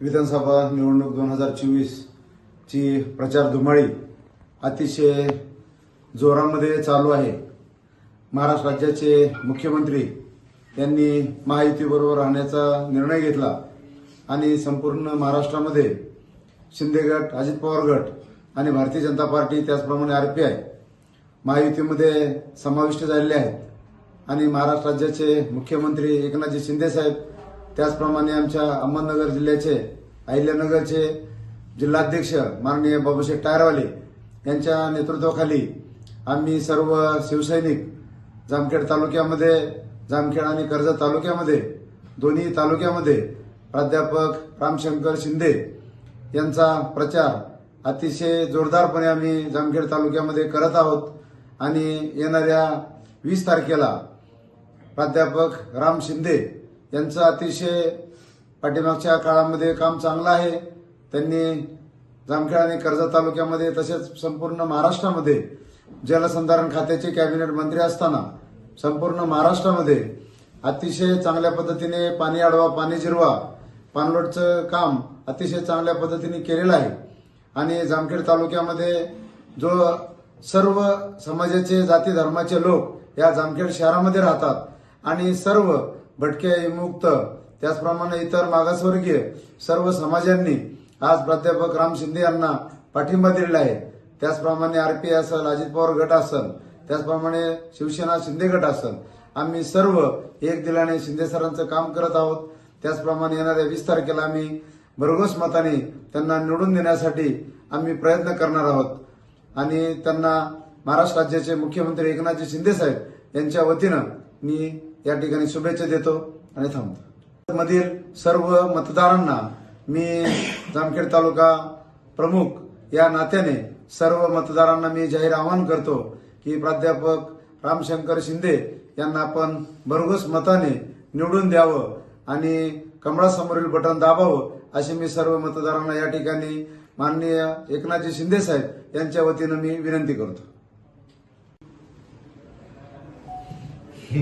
विधानसभा निवडणूक दोन हजार चोवीसची प्रचार धुमाळी अतिशय जोरामध्ये चालू आहे. महाराष्ट्र राज्याचे मुख्यमंत्री त्यांनी महायुतीबरोबर राहण्याचा निर्णय घेतला आणि संपूर्ण महाराष्ट्रामध्ये शिंदे गट अजित पवार गट आणि भारतीय जनता पार्टी त्याचप्रमाणे आर पी आय महायुतीमध्ये समाविष्ट झालेले आहेत. आणि महाराष्ट्र राज्याचे मुख्यमंत्री एकनाथजी शिंदे साहेब त्याचप्रमाणे आमच्या अहमदनगर जिल्ह्याचे अहिल्यानगरचे जिल्हाध्यक्ष माननीय बाबूशेठ टायरवाले यांच्या नेतृत्वाखाली आम्ही सर्व शिवसैनिक जामखेड तालुक्यामध्ये जामखेड आणि कर्जत तालुक्यामध्ये दोन्ही तालुक्यामध्ये प्राध्यापक रामशंकर शिंदे यांचा प्रचार अतिशय जोरदारपणे आम्ही जामखेड तालुक्यामध्ये करत आहोत आणि येणाऱ्या वीस तारखेला प्राध्यापक राम शिंदे यांचं अतिशय पाठीमागच्या काळामध्ये काम चांगलं आहे. त्यांनी जामखेड आणि कर्जत तालुक्यामध्ये तसेच संपूर्ण महाराष्ट्रामध्ये जलसंधारण खात्याचे कॅबिनेट मंत्री असताना संपूर्ण महाराष्ट्रामध्ये अतिशय चांगल्या पद्धतीने पाणी अडवा पाणी जिरवा पाणलोटचं काम अतिशय चांगल्या पद्धतीने केलेलं आहे. आणि जामखेड तालुक्यामध्ये जो सर्व समाजाचे जाती धर्माचे लोक या जामखेड शहरामध्ये राहतात आणि सर्व भटके विमुक्त त्याचप्रमाणे इतर मागासवर्गीय सर्व समाजांनी आज प्राध्यापक राम शिंदे यांना पाठिंबा दिलेला आहे. त्याचप्रमाणे आरपी असेल अजित पवार गट असेल त्याचप्रमाणे शिवसेना शिंदे गट असेल आम्ही सर्व एक दिलाने शिंदे सरांचं काम करत आहोत. त्याचप्रमाणे येणाऱ्या वीस तारखेला आम्ही भरघोस मताने त्यांना निवडून देण्यासाठी आम्ही प्रयत्न करणार आहोत. आणि त्यांना महाराष्ट्र राज्याचे मुख्यमंत्री एकनाथजी शिंदे साहेब यांच्या वतीनं मी या ठिकाणी शुभेच्छा देतो आणि थांबतो. मधील सर्व मतदारांना मी जामखेड तालुका प्रमुख या नात्याने सर्व मतदारांना मी जाहीर आवाहन करतो की प्राध्यापक रामशंकर शिंदे यांना आपण भरघोस मताने निवडून द्यावं आणि कमळासमोरील बटन दाबावं अशी मी सर्व मतदारांना या ठिकाणी माननीय एकनाथजी शिंदे साहेब यांच्या वतीनं मी विनंती करतो. आज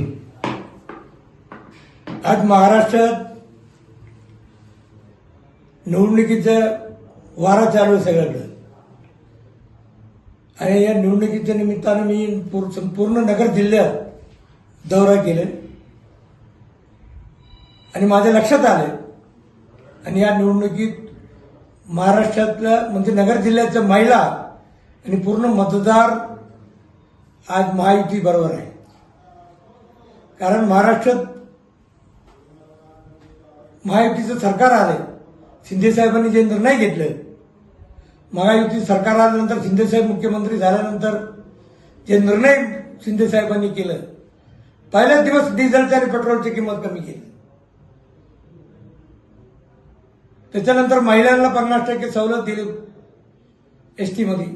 महाराष्ट्रात निवडणुकीचं वारा चालू आहे सगळ्याकडं आणि या निवडणुकीच्या निमित्तानं मी संपूर्ण नगर जिल्ह्यात दौरा केला. आणि माझ्या लक्षात आलं. आणि या निवडणुकीत महाराष्ट्रातल्या म्हणजे नगर जिल्ह्याच्या महिला आणि पूर्ण मतदार आज महायुती बरोबर आहे. कारण महाराष्ट्रात महायुतीचं सरकार आलंय. शिंदे साहेबांनी जे निर्णय घेतले महायुती सरकार आल्यानंतर शिंदेसाहेब मुख्यमंत्री झाल्यानंतर जे निर्णय शिंदे साहेबांनी केलं पहिल्याच दिवस डिझेलच्या आणि पेट्रोलची किंमत कमी केली. त्याच्यानंतर महिलांना पन्नास टक्के सवलत दिली एसटीमध्ये.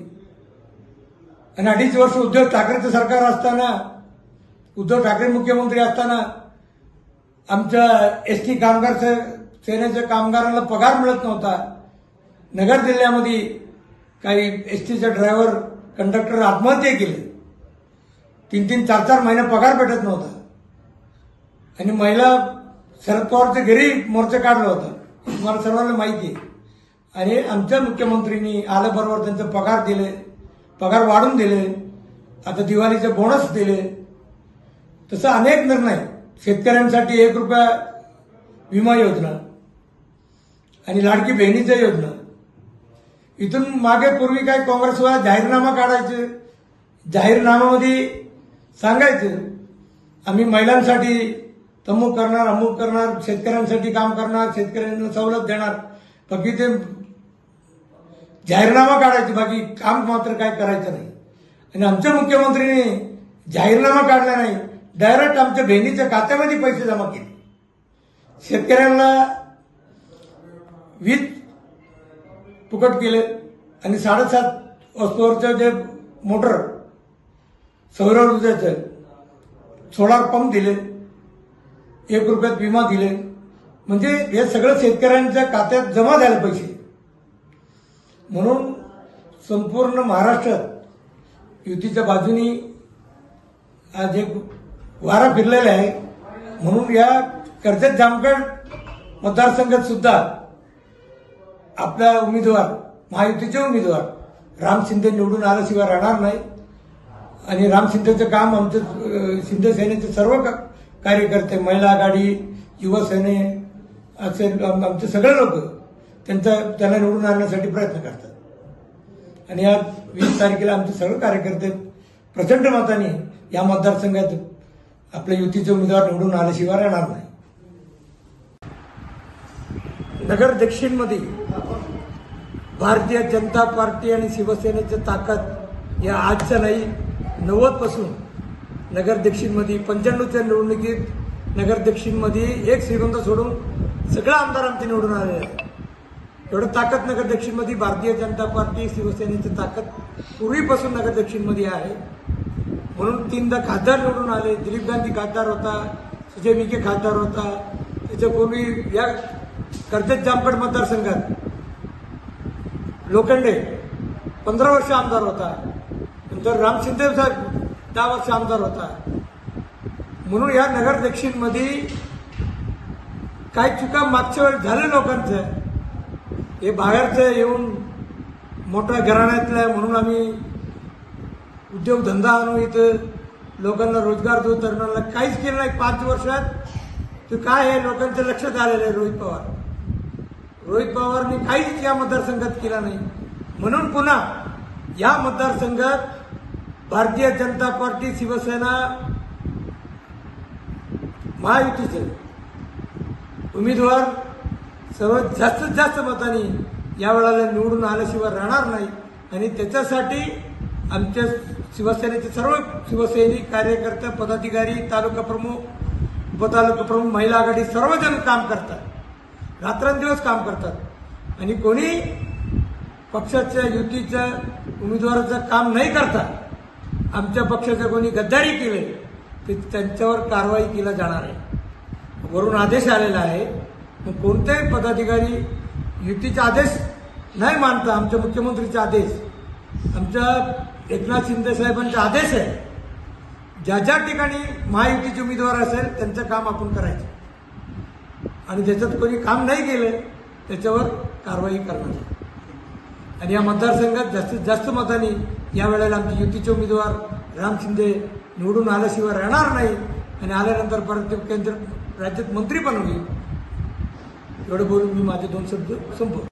आणि अडीच वर्ष उद्धव ठाकरेचं सरकार असताना उद्धव ठाकरे मुख्यमंत्री असताना आमच्या एस टी कामगार से- सेनेच्या कामगारांना पगार मिळत नव्हता. नगर जिल्ह्यामध्ये काही एस टीचे ड्रायव्हर कंडक्टर आत्महत्या केले. तीन तीन चार चार महिने पगार भेटत नव्हता. आणि महिला शरद पवारच्या घरी मोर्चा काढला होता. तुम्हाला सर्वांना माहिती आहे. आणि आमच्या मुख्यमंत्र्यांनी आल्याबरोबर त्यांचे पगार दिले. पगार वाढून दिले. आता दिवाळीचे बोनस दिले. तसं अनेक निर्णय शेतकऱ्यांसाठी एक रुपया विमा योजना आणि लाडकी बहिणीच्या योजना. इथून मागे पूर्वी काय काँग्रेसवाला जाहीरनामा काढायचे जाहीरनाम्यामध्ये सांगायचं आम्ही महिलांसाठी तमुक करणार अमुक करणार शेतकऱ्यांसाठी काम करणार शेतकऱ्यांना सवलत देणार. बाकी ते जाहीरनामा काढायचे बाकी काम मात्र काय करायचं नाही. आणि आमच्या मुख्यमंत्र्यांनी जाहीरनामा काढला नाही. डायरेक्ट आमच्या बहिणीच्या खात्यामध्ये पैसे जमा केले. शेतकऱ्यांना वीज फुकट केले आणि साडेसात वस्तूवरचं जे मोटर सौर ऊर्जेचं सोलार पंप दिले एक रुपयात विमा दिले. म्हणजे हे सगळं शेतकऱ्यांच्या खात्यात जमा झाले पैसे. म्हणून संपूर्ण महाराष्ट्रात युतीच्या बाजूनी आज एक वारा फिरलेला आहे. म्हणून या कर्जत जामखेड मतदारसंघात सुद्धा आपला उमेदवार महायुतीचे उमेदवार राम शिंदे निवडून आल्याशिवाय राहणार नाही. आणि राम शिंदेचं काम आमचं शिंदे सेनेचे सर्व का- कार्यकर्ते महिला आघाडी युवा सेने असे आमचे सगळे लोक त्यांचा त्याला निवडून आणण्यासाठी प्रयत्न करतात. आणि आज वीस तारखेला आमचे सगळे कार्यकर्ते प्रचंड मताने या मतदारसंघात आपल्या युतीचे उमेदवार निवडून आल्याशिवाय राहणार नाही. नगर दक्षिणमध्ये भारतीय जनता पार्टी आणि शिवसेनेची ताकद या आजच्या नाही नव्वदपासून नगर दक्षिणमध्ये पंच्याण्णवच्या निवडणुकीत नगर दक्षिणमध्ये एक श्रीगंध सोडून सगळं आमदार आमचे निवडून आलेले आहे एवढं ताकद नगर दक्षिणमध्ये भारतीय जनता पार्टी शिवसेनेची ताकद पूर्वीपासून नगर दक्षिणमध्ये आहे. म्हणून तीनदा खासदार निवडून आले. दिलीप गांधी खासदार होता सुजय विखे खासदार होता. त्याच्यापूर्वी या कर्जत जामखेड मतदारसंघात लोखंडे पंधरा वर्ष आमदार होता. नंतर राम शिंदे साहेब दहा वर्ष आमदार होता. म्हणून या नगर दक्षिणमध्ये काय चुका मागच्या वेळेस झालं लोकांचं हे बाहेरचं येऊन मोठ्या घराण्यातलं म्हणून आम्ही उद्योगधंदा आणू इथं लोकांना रोजगार देऊ तरुणांना काहीच केलं नाही पाच वर्षात. तर काय आहे? लोकांच्या लक्षात आलेलं आहे रोहित पवार. रोहित पवारनी काहीच या मतदारसंघात केला नाही. म्हणून पुन्हा या मतदारसंघात भारतीय जनता पार्टी शिवसेना महायुतीचे उमेदवार सर्वात जास्तीत जास्त मतांनी यावेळेला निवडून आल्याशिवाय राहणार नाही. आणि त्याच्यासाठी आमच्या शिवसेनेचे सर्व शिवसैनिक कार्यकर्ते पदाधिकारी तालुका प्रमुख उपतालुका प्रमुख महिला आघाडी सर्वजण काम करतात. रात्रंदिवस काम करतात. आणि कोणी पक्षाच्या युतीच्या उमेदवाराचं काम नाही करता आमच्या पक्षाचं कोणी गद्दारी केले ते त्यांच्यावर कारवाई केला जाणार आहे. वरून आदेश आलेला आहे. मग कोणतेही पदाधिकारी युतीचा आदेश नाही मानता आमच्या मुख्यमंत्रीचा आदेश आमच्या एकनाथ शिंदे साहेबांचा आदेश आहे. ज्या ज्या ठिकाणी महायुतीचे उमेदवार असेल त्यांचं काम आपण करायचं. आणि ज्याच्यात कोणी काम नाही केलं त्याच्यावर कारवाई करणार आणि या मतदारसंघात जास्तीत जास्त मतांनी या वेळेला आमचे युतीचे उमेदवार राम शिंदे निवडून आल्याशिवाय राहणार नाही आणि आल्यानंतर परत ते केंद्र राज्यात मंत्री पण होईल. एवढं बोलून मी माझे दोन शब्द संपव